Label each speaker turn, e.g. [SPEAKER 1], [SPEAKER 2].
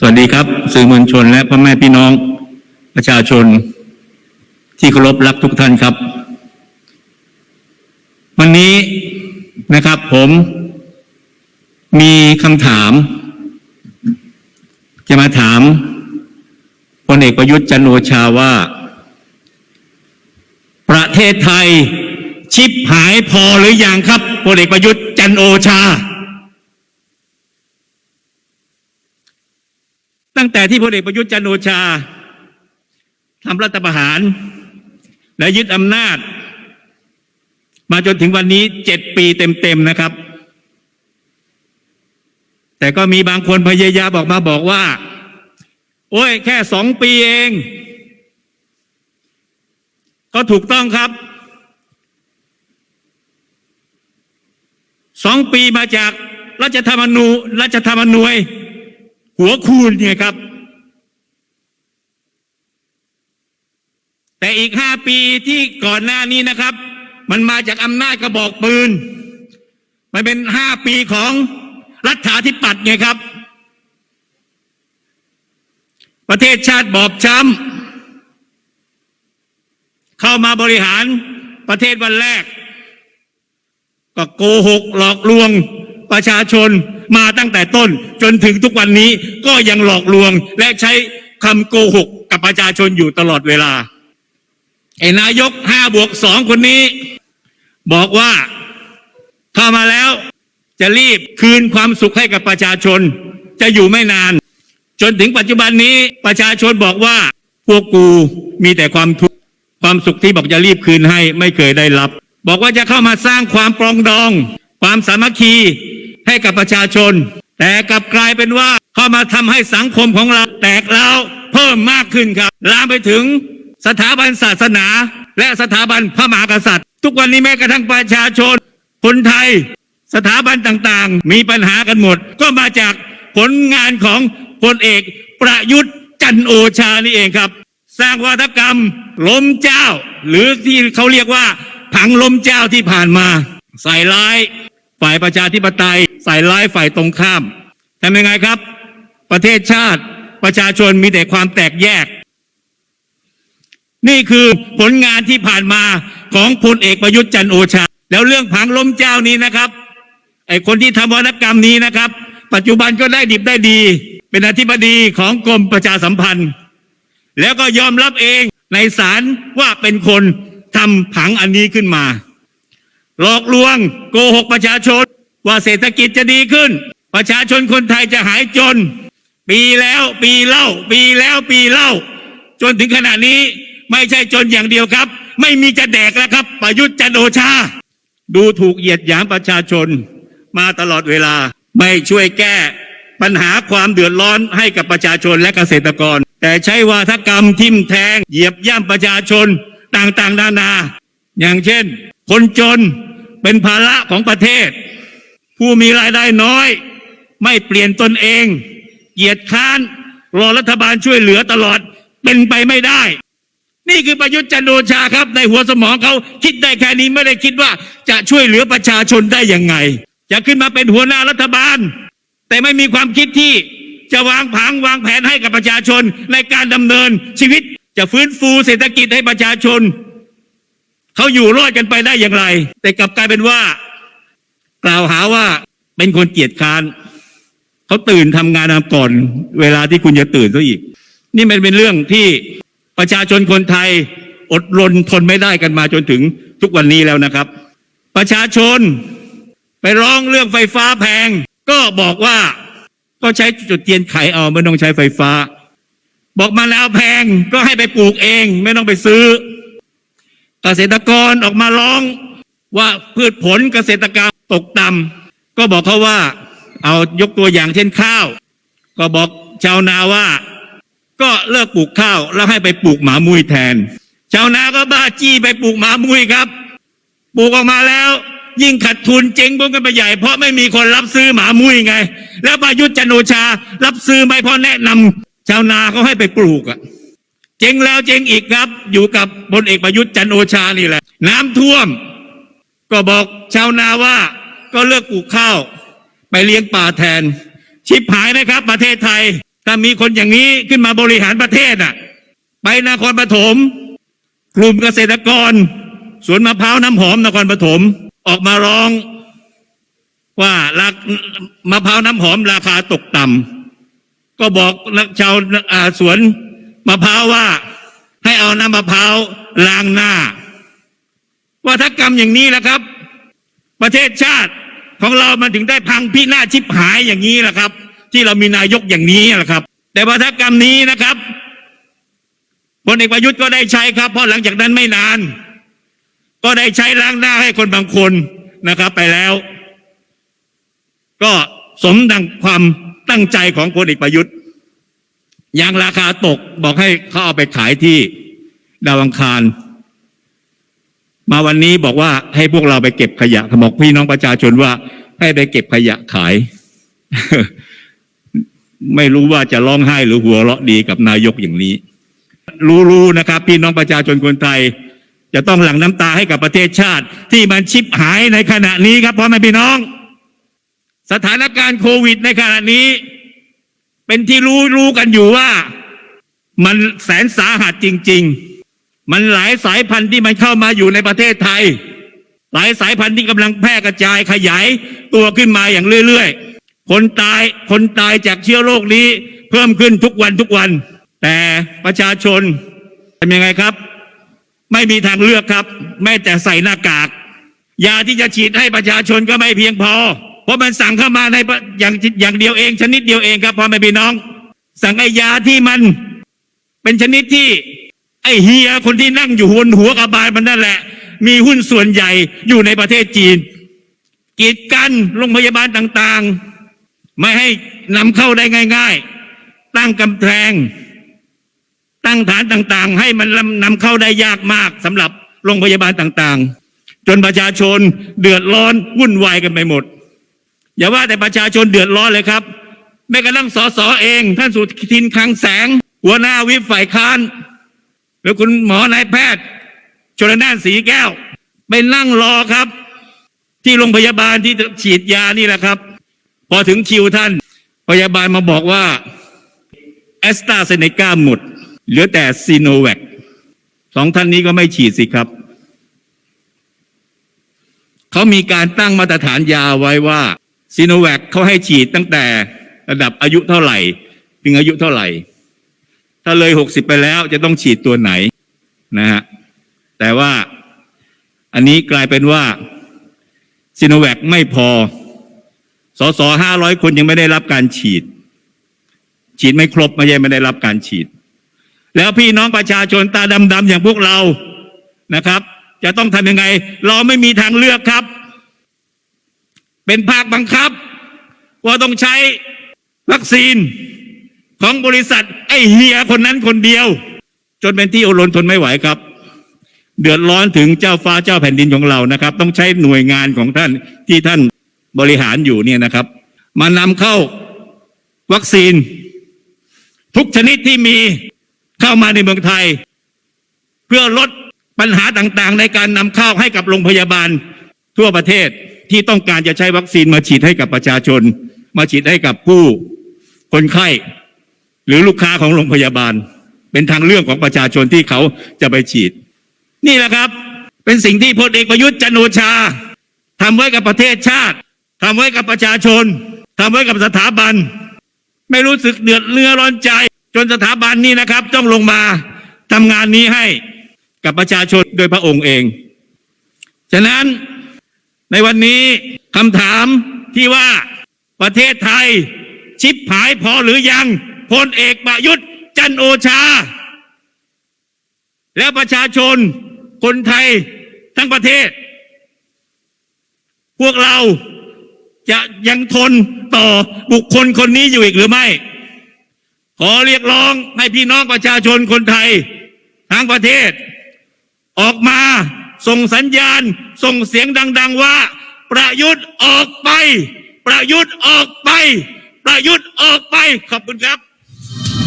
[SPEAKER 1] สวัสดีครับ สื่อมวลชนและพ่อแม่พี่น้อง ประชาชน ที่เคารพรักทุกท่านครับ วันนี้นะครับผมมีคำถาม จะมาถามพลเอกประยุทธ์จันโอชาว่า ประเทศไทยชิบหายพอหรืออยังครับพลเอกประยุทธ์จันโอชา ตั้งแต่ที่พลเอกประยุทธ์จันโอชาทำรัฐประหาร และยึดอำนาจ มาจนถึงวันนี้เจ็ดปีเต็มๆนะครับ แต่ก็มีบางคนพยายามบอกมาบอกว่า โอ้ย แค่สองปีเอง ก็ถูกต้องครับสองปีมาจากรัฐธรรมนูรัฐธรรมนูญ หัวคูณเนี่ยครับ แต่อีกห้าปีที่ก่อนหน้านี้นะครับ มันมาจากอำนาจกระบอกปืน มันเป็นห้าปีของรัฐาธิปัตย์ไงครับ ประเทศชาติบอบช้ำเข้ามาบริหารประเทศวันแรก ก็โกหกหลอกลวงประชาชน มาตั้งแต่ต้น จนถึงทุกวันนี้ก็ยังหลอกลวง และใช้คำโกหกกับประชาชนอยู่ตลอดเวลาไอ้นายกห้าบวกสองคนนี้ บอกว่าเข้ามาแล้วจะรีบคืนความสุขให้กับประชาชน จะอยู่ไม่นาน จนถึงปัจจุบันนี้ประชาชนบอกว่า พวกกูมีแต่ความทุกข์ความสุขที่บอกจะรีบคืนให้ไม่เคยได้รับ บอกว่าจะเข้ามาสร้างความปรองดอง ความสามัคคี ให้กับประชาชน แต่กลับกลายเป็นว่าเข้ามาทำให้สังคมของเราแตกเล้าเพิ่มมากขึ้นครับลามไปถึงสถาบันศาสนา และสถาบันพระมหากษัตริย์ ทุกวันนี้แม้กระทั่งประชาชน คนไทย สถาบันต่างๆ มีปัญหากันหมด ก็มาจากผลงานของพลเอกประยุทธ์จันโอชานี่เองครับ สร้างวัฒกรรมล้มเจ้า หรือที่เขาเรียกว่าผังล้มเจ้าที่ผ่านมา ใส่ร้าย ฝ่ายประชาธิปไตยใส่ร้ายฝ่ายตรงข้ามทำยังไงครับ ประเทศชาติประชาชนมีแต่ความแตกแยก นี่คือผลงานที่ผ่านมาของพลเอกประยุทธ์จันโอชา แล้วเรื่องผังล้มเจ้านี้นะครับไอคนที่ทำวรรณกรรมนี้นะครับ ปัจจุบันก็ได้ดิบได้ดี เป็นอธิบดีของกรมประชาสัมพันธ์ แล้วก็ยอมรับเองในศาลว่าเป็นคนทำผังอันนี้ขึ้นมา หลอกลวงโกหกประชาชน ว่าเศรษฐกิจจะดีขึ้น ประชาชนคนไทยจะหายจน ปีแล้วปีเล่า ปีแล้วปีเล่า จนถึงขณะนี้ไม่ใช่จนอย่างเดียวครับ ไม่มีจะแดกแล้วครับ ประยุทธ์จันโอชา ดูถูกเหยียดหยามประชาชน มาตลอดเวลาไม่ช่วยแก้ปัญหาความเดือดร้อนให้กับประชาชนและเกษตรกร แต่ใช้วาทกรรมทิมแทง เหยียบย่ำประชาชนต่างๆนานา อย่างเช่น คนจนเป็นภาระของประเทศ ผู้มีรายได้น้อย ไม่เปลี่ยนตนเอง เกียรติค้าน รอรัฐบาลช่วยเหลือตลอดเป็นไปไม่ได้ นี่คือประยุทธ์จันโอชาครับ ในหัวสมองเขาคิดได้แค่นี้ไม่ได้คิดว่าจะช่วยเหลือประชาชนได้ยังไง จะขึ้นมาเป็นหัวหน้ารัฐบาล แต่ไม่มีความคิดที่จะวางผังวางแผนให้กับประชาชนในการดำเนินชีวิตจะฟื้นฟูเศรษฐกิจให้ประชาชน เขาอยู่รอดกันไปได้อย่างไร แต่กลับกลายเป็นว่า กล่าวหาว่าเป็นคนเกียจค้านเขาตื่นทำงานมาก่อน เวลาที่คุณจะตื่นซะอีก นี่มันเป็นเรื่องที่ประชาชนคนไทยอดรนทนไม่ได้กันมาจนถึงทุกวันนี้แล้วนะครับ ประชาชนไปร้องเรื่องไฟฟ้าแพง ก็บอกว่าก็ใช้จุดเทียนไขเอาไม่ต้องใช้ไฟฟ้า บอกมะนาวแพงก็ให้ไปปลูกเอง ไม่ต้องไปซื้อ เกษตรกรออกมาร้องว่าพืชผลเกษตรกรรมตกต่ำก็บอกเขาว่า เอายกตัวอย่างเช่นข้าว ก็บอกชาวนาว่า ก็เลิกปลูกข้าวแล้วให้ไปปลูกหมามุ้ยแทน ชาวนาก็บ้าจี้ไปปลูกหมามุ้ยครับ ปลูกออกมาแล้ว ยิ่งขัดทุนเจ๊งบุ้งกันไปใหญ่ เพราะไม่มีคนรับซื้อหมามุ้ยไง แล้วประยุทธ์จันโอชา รับซื้อไหมเพราะแนะนำชาวนาเขาให้ไปปลูกอะ เจ๊งแล้วเจ๊งอีกครับ อยู่กับพลเอกประยุทธ์จันโอชานี่แหละ น้ำท่วม ก็บอกชาวนาว่าก็เลิกปลูกข้าว ไปเลี้ยงป่าแทน ชิบหายนะครับ ประเทศไทย ถ้ามีคนอย่างนี้ขึ้นมาบริหารประเทศอะ ไปนครปฐมกลุ่มเกษตรกร สวนมะพร้าวน้ำหอมนครปฐมออกมาร้องว่าราคมะพร้าวน้ำหอมราคาตกต่ำก็บอกชาวสวน มะพร้าวว่า ให้เอาน้ำมะพร้าวล้างหน้า ว่าถ้ากรรมอย่างนี้แหละครับ ประเทศชาติของเรามันถึงได้พังพินาศชิบหายอย่างนี้แหละครับ ที่เรามีนายกอย่างนี้แหละครับ แต่วัฒกรรมนี้นะครับพลเอกประยุทธ์ก็ได้ใช้ครับ เพราะหลังจากนั้นไม่นาน ก็ได้ใช้ล้างหน้าให้คนบางคนนะครับ ไปแล้ว ก็สมดังความตั้งใจของพลเอกประยุทธ์ ยางราคาตกบอกให้เขาเอาไปขายที่ดาวังคาร มาวันนี้บอกว่าให้พวกเราไปเก็บขยะบอกพี่น้องประชาชนว่า ให้ไปเก็บขยะขาย ไม่รู้ว่าจะร้องไห้หรือหัวเราะดีกับนายกอย่างนี้ รู้ๆนะครับ พี่น้องประชาชนคนไทย จะต้องหลั่งน้ำตาให้กับประเทศชาติ ที่มันชิบหายในขณะนี้ครับพ่อแม่พี่น้อง สถานการณ์โควิดในขณะนี้ เป็นที่รู้รู้กันอยู่ว่า มันแสนสาหัสจริง ๆ มันหลายสายพันธุ์ที่มันเข้ามาอยู่ในประเทศไทย หลายสายพันธุ์ที่กำลังแพร่กระจายขยายตัวขึ้นมาอย่างเรื่อยๆ คนตายคนตายจากเชื้อโรคนี้ เพิ่มขึ้นทุกวันทุกวัน แต่ประชาชนทำยังไงครับ ไม่มีทางเลือกครับ แม้แต่ใส่หน้ากาก ยาที่จะฉีดให้ประชาชนก็ไม่เพียงพอ เพราะมันสั่งเข้ามาในอย่างอย่างเดียวเอง ชนิดเดียวเองครับพ่อแม่พี่น้อง สั่งไอ้ยาที่มัน เป็นชนิดที่ ไอ้เฮียคนที่นั่งอยู่บนหัวกระบาลมันนั่นแหละ มีหุ้นส่วนใหญ่อยู่ในประเทศจีน กีดกันโรงพยาบาลต่างๆ ไม่ให้นำเข้าได้ง่าย ๆ ตั้งกำแพงตั้งฐานต่างๆ ให้มันนำเข้าได้ยากมากสำหรับโรงพยาบาลต่างๆ จนประชาชนเดือดร้อนวุ่นวายกันไปหมด อย่าว่าแต่ประชาชนเดือดร้อนเลยครับ แม้กระทั่งสสเอง ท่านสุทินคลังแสง หัวหน้าวิปฝ่ายค้านหรือคุณหมอนายแพทย์ชลนานสีแก้ว ไปนั่งรอครับ ที่โรงพยาบาลที่ฉีดยานี่แหละครับ พอถึงคิวท่าน พยาบาลมาบอกว่าแอสตราเซเนกาหมด เหลือแต่ซีโนแวคสองท่านนี้ก็ไม่ฉีดสิครับ เขามีการตั้งมาตรฐานยาไว้ว่า ซีโนแวคเขาให้ฉีดตั้งแต่ระดับอายุเท่าไหร่ ถึงอายุเท่าไหร่ ถ้าเลยหกสิบไปแล้วจะต้องฉีดตัวไหนนะฮะแต่ว่าอันนี้กลายเป็นว่าซีโนแวคไม่พอ สสห้าร้อยคนยังไม่ได้รับการฉีด ฉีดไม่ครบไม่ใช่ไม่ได้รับการฉีด แล้วพี่น้องประชาชนตาดำๆอย่างพวกเรานะครับ จะต้องทำยังไง เราไม่มีทางเลือกครับ เป็นภาคบังคับ ว่าต้องใช้วัคซีนของบริษัท ไอเฮียคนนั้นคนเดียว จนเป็นที่โอรนทนไม่ไหวครับ เดือดร้อนถึงเจ้าฟ้าเจ้าแผ่นดินของเรานะครับ ต้องใช้หน่วยงานของท่านที่ท่านบริหารอยู่เนี่ยนะครับ มานำเข้าวัคซีน ทุกชนิดที่มีเข้ามาในเมืองไทย เพื่อลดปัญหาต่างๆ ในการนำเข้าให้กับโรงพยาบาลทั่วประเทศ ที่ต้องการจะใช้วัคซีนมาฉีดให้กับประชาชน มาฉีดให้กับผู้คนไข้ หรือลูกค้าของโรงพยาบาล เป็นทางเลือกของประชาชนที่เขาจะไปฉีด นี่แหละครับ เป็นสิ่งที่พลเอกประยุทธ์จันโอชาทำไว้กับประเทศชาติทำไว้กับประชาชนทำไว้กับสถาบัน ไม่รู้สึกเดือดเนื้อร้อนใจ จนสถาบันนี้นะครับ ต้องลงมาทำงานนี้ให้กับประชาชนโดยพระองค์เอง ฉะนั้น ในวันนี้คำถามที่ว่าประเทศไทย ชิบหายพอหรือยังพลเอกประยุทธ์จันโอชา แล้วประชาชนคนไทยทั้งประเทศ พวกเราจะยังทนต่อบุคคลคนนี้อยู่อีกหรือไม่ ขอเรียกร้องให้พี่น้องประชาชนคนไทยทั้งประเทศ ออกมา ส่งสัญญาณ ส่งเสียงดัง ๆว่า ประยุทธ์ออกไป ประยุทธ์ออกไป ประยุทธ์ออกไป ขอบคุณครับ